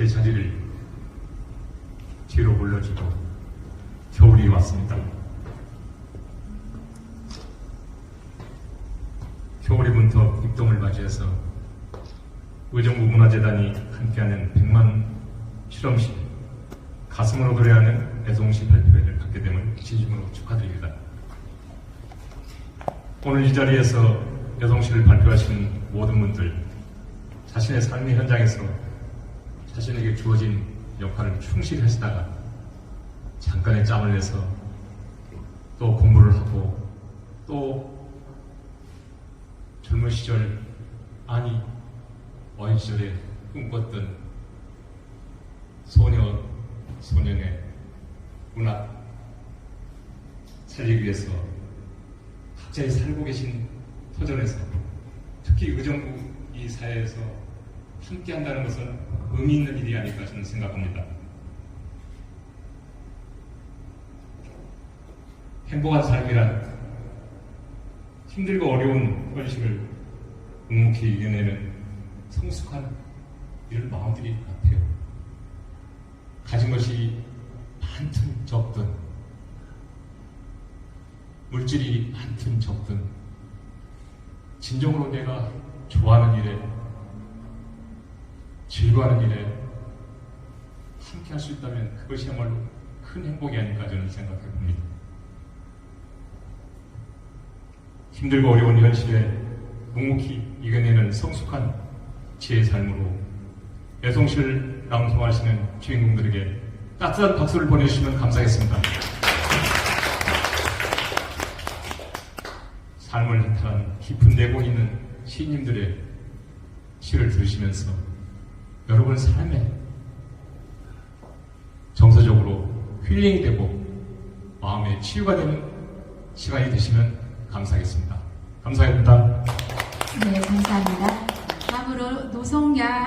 제 자리를 뒤로 물러주고 겨울이 왔습니다. 겨울이 문턱 입동을 맞이해서 의정부 문화재단이 함께하는 100만 실험실 가슴으로 노래하는 애송시 발표회를 갖게 됨을 진심으로 축하드립니다. 오늘 이 자리에서 여성시를 발표하신 모든 분들 자신의 삶의 현장에서 자신에게 주어진 역할을 충실히 하시다가 잠깐의 짬을 내서 또 공부를 하고 또 젊은 시절 아니 어린 시절에 꿈꿨던 소녀 소년의 문학 살리기 위해서 각자의 살고 계신 터전에서 특히 의정부 이 사회에서 함께 한다는 것은 의미 있는 일이 아닐까 저는 생각합니다. 행복한 삶이란 힘들고 어려운 현실을 묵묵히 이겨내는 성숙한 이런 마음들이 같아요. 가진 것이 많든 적든 물질이 많든 적든 진정으로 내가 좋아하는 일에 즐거워하는 일에 함께 할 수 있다면 그것이야말로 큰 행복이 아닐까 저는 생각해 봅니다. 힘들고 어려운 현실에 묵묵히 이겨내는 성숙한 지혜의 삶으로 애송시를 낭송하시는 주인공들에게 따뜻한 박수를 보내주시면 감사하겠습니다. 삶을 한탄한 깊은 내공 있는 시인님들의 시를 들으시면서 여러분 삶에 정서적으로 힐링이 되고 마음의 치유가 되는 시간이 되시면 감사하겠습니다. 감사합니다. 네, 감사합니다. 다음으로 노성양